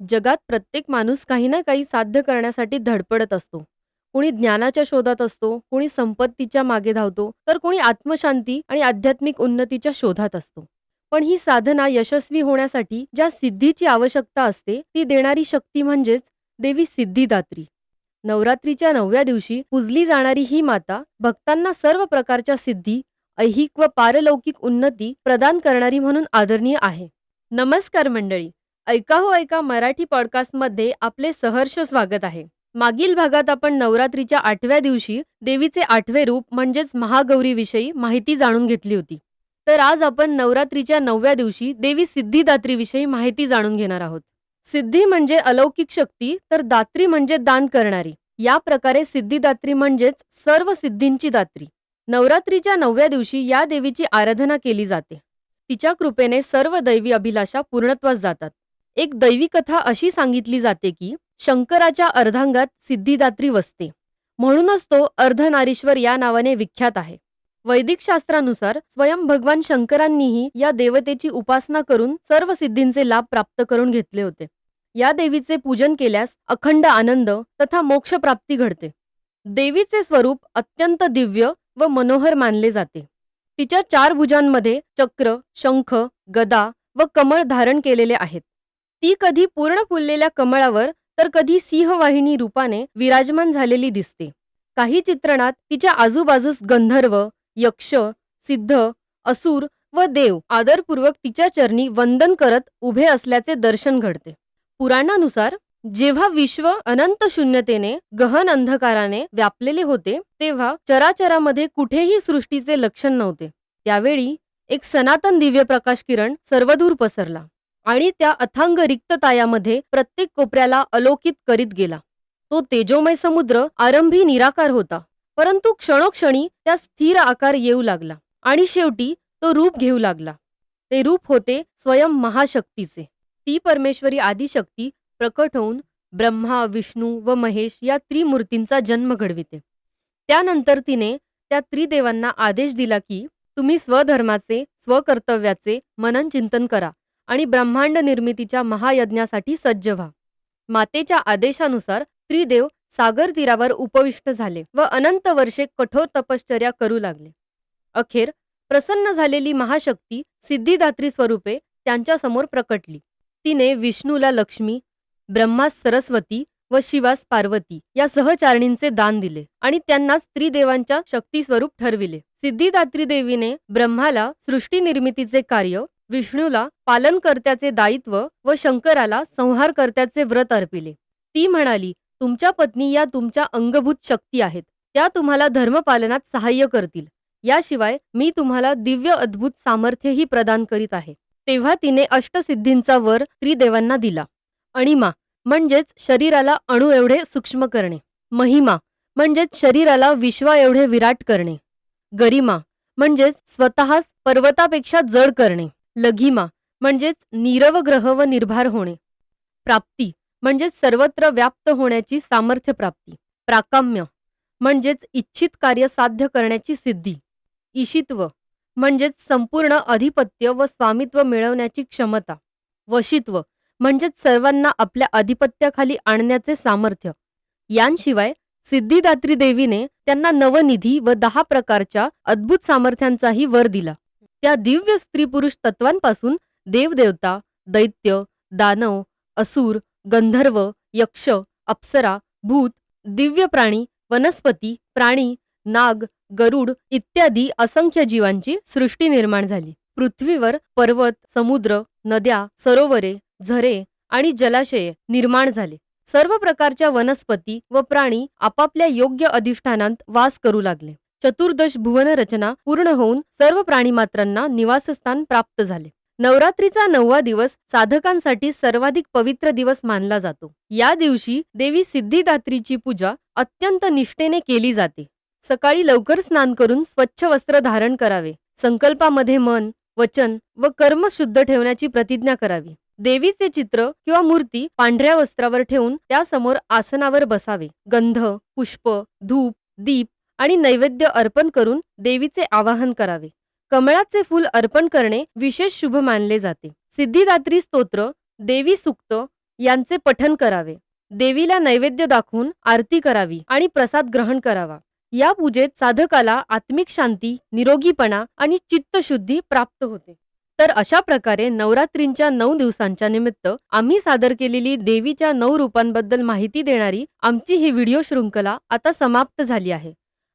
जगात प्रत्येक माणूस काही ना काही साध्य करण्यासाठी धडपडत असतो. कुणी ज्ञानाच्या शोधात असतो, कुणी संपत्तीच्या मागे धावतो, तर कोणी आत्मशांती आणि आध्यात्मिक उन्नतीच्या शोधात असतो. पण ही साधना यशस्वी होण्यासाठी ज्या सिद्धीची आवश्यकता असते, ती देणारी शक्ती म्हणजेच देवी सिद्धिदात्री. नवरात्रीच्या नवव्या दिवशी पूजली जाणारी ही माता भक्तांना सर्व प्रकारच्या सिद्धी, ऐहिक व पारलौकिक उन्नती प्रदान करणारी म्हणून आदरणीय आहे. नमस्कार मंडळी, ऐका हो ऐका मराठी पॉडकास्टमध्ये आपले सहर्ष स्वागत आहे. मागील भागात आपण नवरात्रीच्या आठव्या दिवशी देवीचे आठवे रूप म्हणजेच महागौरीविषयी माहिती जाणून घेतली होती. तर आज आपण नवरात्रीच्या नवव्या दिवशी देवी सिद्धिदात्रीविषयी माहिती जाणून घेणार आहोत. सिद्धी म्हणजे अलौकिक शक्ती तर दात्री म्हणजे दान करणारी. या प्रकारे सिद्धिदात्री म्हणजेच सर्व सिद्धींची दात्री. नवरात्रीच्या नवव्या दिवशी या देवीची आराधना केली जाते. तिच्या कृपेने सर्व दैवी अभिलाषा पूर्णत्वास जातात. एक दैवी कथा अशी सांगितली जाते की शंकराच्या अर्धांगात सिद्धिदात्री वसते. म्हणूनच तो अर्धनारीश्वर या नावाने विख्यात आहे. वैदिक शास्त्रानुसार स्वयं भगवान शंकरांनीही या देवतेची उपासना करून सर्व सिद्धींचे लाभ प्राप्त करून घेतले होते. या देवीचे पूजन केल्यास अखंड आनंद तथा मोक्षप्राप्ती घडते. देवीचे स्वरूप अत्यंत दिव्य व मनोहर मानले जाते. तिच्या चार भुजांमध्ये चक्र, शंख, गदा व कमळ धारण केलेले आहेत. ती कधी पूर्ण फुललेल्या कमळावर तर कधी सिंहवाहिनी रूपाने विराजमान झालेली दिसते. काही चित्रणात तिच्या आजूबाजूस गंधर्व, यक्ष, सिद्ध, असुर व देव आदरपूर्वक तिच्या चरणी वंदन करत उभे असल्याचे दर्शन घडते. पुराणानुसार जेव्हा विश्व अनंत शून्यतेने गहन अंधकाराने व्यापलेले होते तेव्हा चराचरामध्ये कुठेही सृष्टीचे लक्षण नव्हते. त्यावेळी एक सनातन दिव्य प्रकाश किरण सर्वदूर पसरला आणि त्या अथांग रिक्ततायामध्ये प्रत्येक कोपऱ्याला अलोकित करीत गेला. तो तेजोमय समुद्र आरंभी निराकार होता, परंतु क्षणोक्षणी त्या स्थिर आकार येऊ लागला आणि शेवटी तो रूप घेऊ लागला. ते रूप होते स्वयं महाशक्तीचे. ती परमेश्वरी आदिशक्ती प्रकट होऊन ब्रह्मा, विष्णू व महेश या त्रिमूर्तींचा जन्म घडविते. त्यानंतर तिने त्या त्रिदेवांना आदेश दिला की तुम्ही स्वधर्माचे, स्वकर्तव्याचे मनन चिंतन करा आणि ब्रह्मांड निर्मितीच्या महायज्ञासाठी सज्ज व्हा. मातेच्या आदेशानुसार त्रिदेव सागर तीरावर उपविष्ट झाले व अनंत वर्षे कठोर तपश्चर्या करू लागले. अखेर प्रसन्न झालेली महाशक्ती सिद्धिदात्री स्वरूपे त्यांच्यासमोर प्रकटली. तिने विष्णूला लक्ष्मी, ब्रह्मास सरस्वती व शिवास पार्वती या सहचारणींचे दान दिले आणि त्यांना स्त्रीदेवांच्या शक्तीस्वरूप ठरविले. सिद्धिदात्री देवीने ब्रह्माला सृष्टी निर्मितीचे कार्य, विष्णूला पालनकर्त्याचे दायित्व व शंकराला संहारकर्त्याचे व्रत अर्पिले. ती म्हणाली, तुमच्या पत्नी या तुमच्या अंगभूत शक्ती आहेत. त्या तुम्हाला धर्मपालनात सहाय्य करतील. याशिवाय मी तुम्हाला दिव्य अद्भुत सामर्थ्यही प्रदान करीत आहे. तेव्हा तिने अष्टसिद्धींचा वर त्रिदेवांना दिला. अणिमा म्हणजेच शरीराला अणू एवढे सूक्ष्म करणे. महिमा म्हणजेच शरीराला विश्वा एवढे विराट करणे. गरिमा म्हणजेच स्वतःस पर्वतापेक्षा जड करणे. लघिमा म्हणजेच नीरव ग्रह व निर्भार होणे. प्राप्ती म्हणजेच सर्वत्र व्याप्त होण्याची सामर्थ्य प्राप्ती. प्राकाम्य म्हणजेच इच्छित कार्य साध्य करण्याची सिद्धी. ईशित्व म्हणजेच संपूर्ण अधिपत्य व स्वामित्व मिळवण्याची क्षमता. वशित्व म्हणजेच सर्वांना आपल्या अधिपत्याखाली आणण्याचे सामर्थ्य. यांशिवाय सिद्धिदात्री देवीने त्यांना नवनिधी व दहा प्रकारच्या अद्भुत सामर्थ्यांचाही वर दिला. त्या दिव्य स्त्री पुरुष तत्वांपासून देवदेवता, दैत्य, दानव, असुर, गंधर्व, यक्ष, अप्सरा, भूत, दिव्य प्राणी, वनस्पती, प्राणी, नाग, गरुड इत्यादी असंख्य जीवांची सृष्टी निर्माण झाली. पृथ्वीवर पर्वत, समुद्र, नद्या, सरोवरे, झरे आणि जलाशये निर्माण झाले. सर्व प्रकारच्या वनस्पती व प्राणी आपापल्या योग्य अधिष्ठानांत वास करू लागले. चतुर्दश भुवन रचना पूर्ण होऊन सर्व प्राणीमात्रांना निवासस्थान प्राप्त झाले. नवरात्रीचा नववा दिवस साधकांसाठी सर्वाधिक पवित्र दिवस मानला जातो. या दिवशी देवी सिद्धिदात्रीची पूजा अत्यंत निष्ठेने केली जाते. सकाळी लवकर स्नान करून स्वच्छ वस्त्र धारण करावे. संकल्पामध्ये मन, वचन व कर्म शुद्ध ठेवण्याची प्रतिज्ञा करावी. देवीचे चित्र किंवा मूर्ती पांढऱ्या वस्त्रावर ठेवून त्यासमोर आसनावर बसावे. गंध, पुष्प, धूप, दीप आणि नैवेद्य अर्पण करून देवीचे आवाहन करावे. कमळाचे फूल अर्पण करणे विशेष शुभ मानले जाते. सिद्धिदात्री स्तोत्र, देवी सुक्त यांचे पठन करावे देवीला नैवेद्य दाखवून आरती करावी आणि प्रसाद ग्रहण करावा या पूजेत साधकाला आत्मिक शांती निरोगीपणा आणि चित्तशुद्धी प्राप्त होते तर अशा प्रकारे नवरात्रींच्या नऊ दिवसांच्या निमित्त आम्ही सादर केलेली देवीच्या नऊ रूपांबद्दल माहिती देणारी आमची ही व्हिडिओ शृंखला आता समाप्त झाली आहे